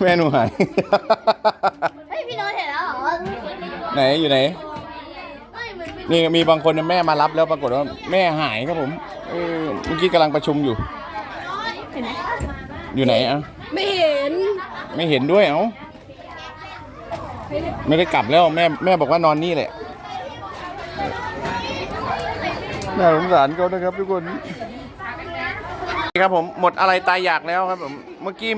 แม่หนูหาย เฮ้ยพี่โน้ตเห็นแล้วเหรอไหนอยู่ไหนไม่เหมือนนี่มีบางคนเนี่ยแม่มารับแล้วปรากฏว่าแม่หายครับผมเออเมื่อกี้กำลังประชุมอยู่เห็นไหมอยู่ไหนอะไม่เห็น ไม่เห็นด้วยเอ้าไม่ได้กลับแล้วแม่แม่บอกว่านอนนี่แหละน่าสงสารเขานะครับทุกคน ครับผมหมดอะไรตายอยากแล้วครับผมเมื่อกี้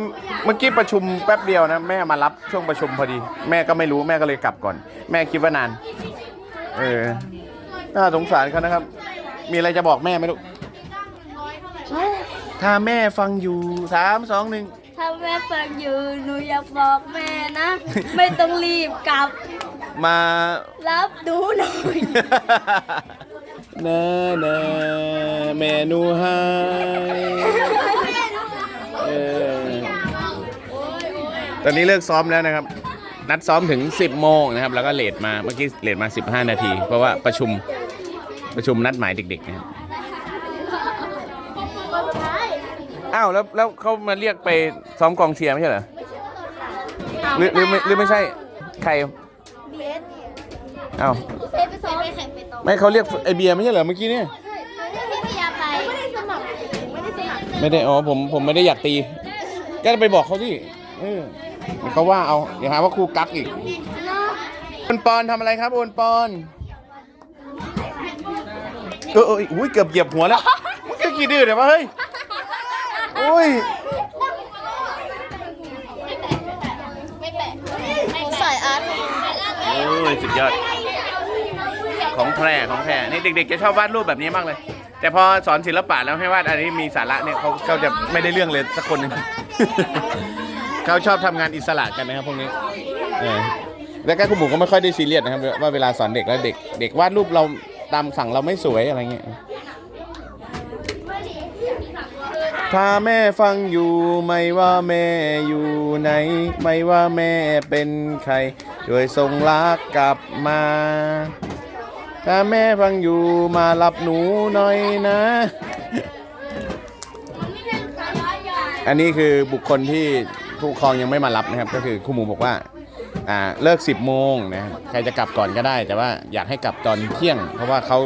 เมื่อกี้ประชุมแป๊บเดียวนะแม่มารับช่วงประชุมพอดี แม่ก็ไม่รู้แม่ก็เลยกลับก่อน แม่คิดว่านาน เออน่าสงสารเขานะครับ มีอะไรจะบอกแม่ไหมลูกถ้าแม่ฟังอยู่สามสองหนึ่งถ้าแม่ฟังอยู่หนูอยากบอกแม่นะ ไม่ต้องรีบกลับ มารับดูหน่อยเนอเนอเมนูให้เออตอนนี้เลิกซ้อมแล้วนะครับ นัดซ้อมถึง 10 โมงนะครับ แล้วก็เลทมาเมื่อกี้เลทมา 15 นาที เพราะว่าประชุมประชุมนัดหมายเด็กๆนะครับอ้าวแล้วแล้วเขามาเรียกไปซ้อมกองเชียร์ไม่ใช่เหรอหรือหรือไม่หรือไม่ใช่ใครเบสอ้าวเฟสไปซ้อมไปแข่ง ไปต่อไม่เขาเรียกไอเบียร์ไม่ใช่เหรอเมื่อกี้เนี่ยพี่พยาไปไม่ได้สมัครไม่ได้สมัครไม่ได้อ๋อผมผมไม่ได้อยากตี ก็ไปบอกเขาที่เออเดี๋ยวเขาว่าเอาเดี๋ยวหาว่าครูกักอีกโอนปอนทำอะไรครับโอนปอนเออเอออุ้ยเกือบเหยียบหัวแล้วมันก็กี่ดื้อเดี๋ยววะเฮ้ยอุ้ยไม่แปะใส่อาร์ตโอ้ยสุดยอด ของแท้ของแท้นี่เด็กๆจะชอบวาดรูปแบบนี้มากเลย แต่พอสอนศิลปะแล้วให้วาดอะไรที่มีสาระเนี่ยเขาเขาจะไม่ได้เรื่องเลยสักคนหนึ่ง เขาชอบทำงานอิสระกันนะครับพวกนี้เออแล้วก็คุณหมูก็ไม่ค่อยได้ซีเรียสนะครับว่าเวลาสอนเด็กแล้วเด็กเด็กวาดรูปเราตามสั่งเราไม่สวยอะไรเงี้ย ถ้าแม่ฟังอยู่ไม่ว่าแม่อยู่ไหน ไม่ว่าแม่เป็นใครช่วยส่งรักกลับมา ถ้าแม่ฟังอยู่มารับหนูหน่อยนะ อันนี้คือบุคคลที่ผู้ปกครองยังไม่มารับนะครับ ก็คือครูหมูบอกว่าอ่าเลิก 10 โมงนะใครจะกลับก่อนก็ได้ แต่ว่าอยากให้กลับตอนเที่ยง เพราะว่าเขา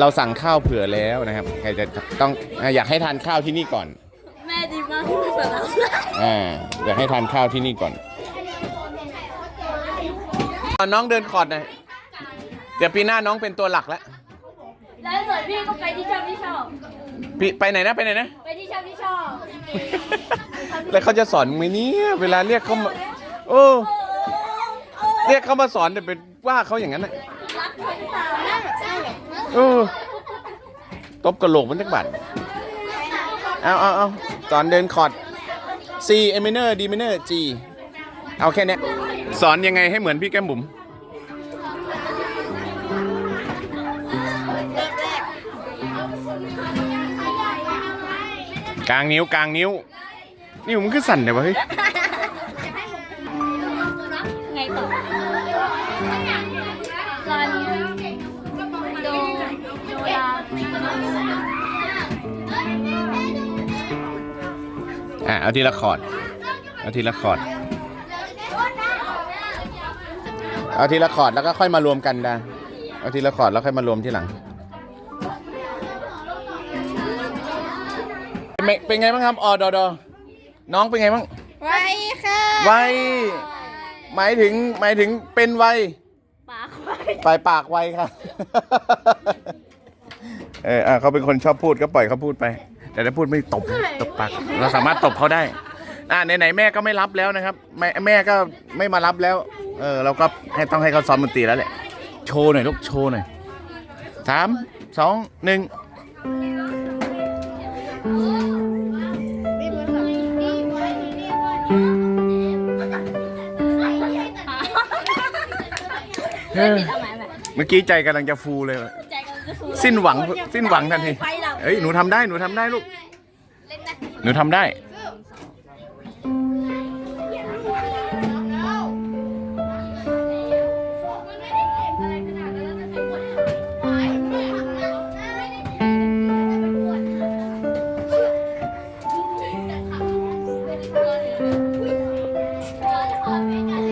เราสั่งข้าวเผื่อแล้วนะครับ ใครจะต้องอ่าอยากให้ทานข้าวที่นี่ก่อน แม่ดีมากที่มาสอนเราอ่าอยากให้ทานข้าวที่นี่ก่อนเอาน้องเดินคอร์ดหน่อยเดี๋ยวปีหน้าน้องเป็นตัวหลักแล้วแล้วส่วนพี่ก็ไปที่ชอบที่ชอบพี่ไปไหนนะไปไหนนะ ไปที่ชอบที่ชอบแล้วเขาจะสอนไหมเนี่ยเวลาเรียกเขามาโอ้เรียกเขามาสอนแต่เป็นว่าเขาอย่างนั้นนะรักคนตามนั่นใช่เออตบกระโหลกมันจักบาทเอาเอาเอาสอนเดินคอร์ด C A minor D minor G เอาแค่เนี้ยสอนยังไงให้เหมือนพี่แก้มบุ๋ม กลางนิ้วกลางนิ้วนี่ผมนคือสั่นเลยวะเฮ้ยไงต่อซันโดโดลาอะเอาทีละคอร์ดเอาทีละคอร์ดเอาทีละคอร์ดแล้วก็ค่อยมารวมกันได้เอาทีละคอร์ดแล้วค่อยมารวมที่หลัง เป็นไงเป็นไงบ้างครับอดอดอน้องเป็นไงบ้างไว้ค่ะไวหมายถึงหมายถึงเป็นไวปากไว้ปลายปากไวครับเอออะเขาเป็นคนชอบพูดก็ปล่อยเขาพูดไป แต่ถ้าพูดไม่ตบตบปากเราสามารถตบเขาได้ อะไหนๆแม่ก็ไม่รับแล้วนะครับ แม่แม่ก็ไม่มารับแล้ว เออเราก็ให้ต้องให้เขาซ้อมดนตรีแล้วแหละ โชว์หน่อยลูกโชว์หน่อยสามสองหนึ่ง เล่นผิดเอาไหมแบบเมื่อกี้ใจกำลังจะฟูเลย ใจกำลังจะฟูสิ้นหวังสิ้นหวังทันทีไปเราเอ้ยหนูทำได้หนูทำได้ลูก เล่นนะหนูทำได้เหนึ่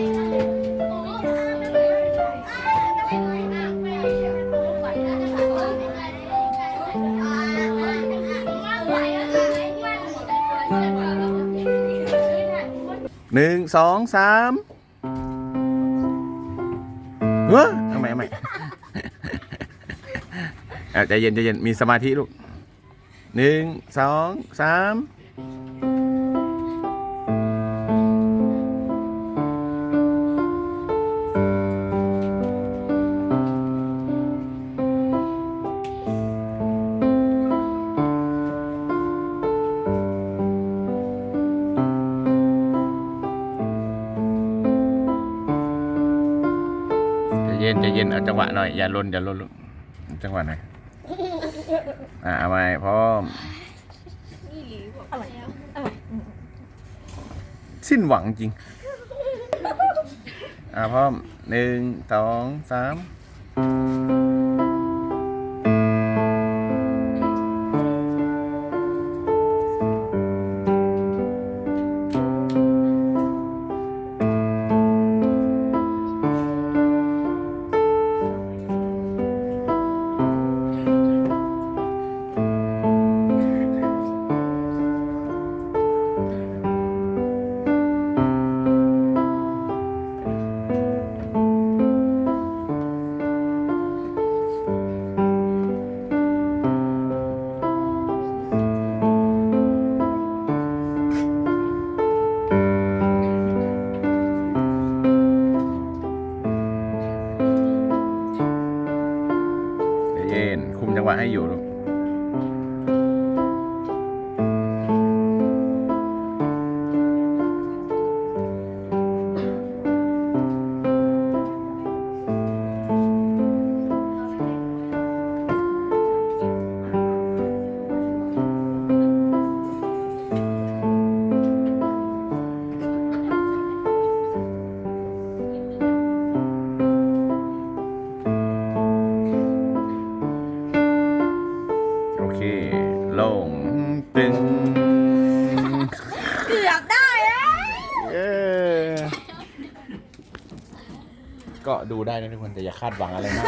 หนึ่งสองสามเฮ้ยทำไมทำไมใจเย็นใจเย็นมีสมาธิลูกหนึ่งสองสาม เย็นใจเย็นเอาจังหวะหน่อยอย่าลนอย่าลนลูกจังหวะหน่อยอ่าเอาไว้พร้อมสิ้นหวังจริง อ่าพร้อมหนึ่งสองสาม โล่งตึงเกือบได้แล้วเออก็ดูได้นะทุกคนแต่อย่าคาดหวังอะไรมาก